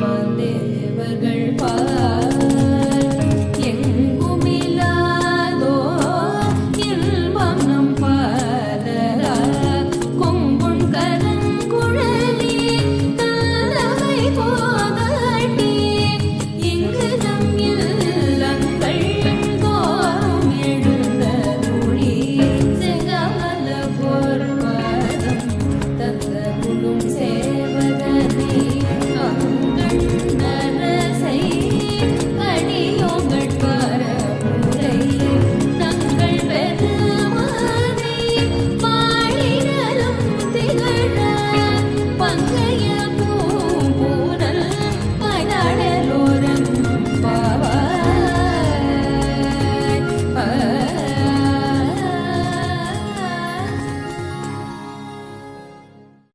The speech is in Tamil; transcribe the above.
தேவர்கள் பார்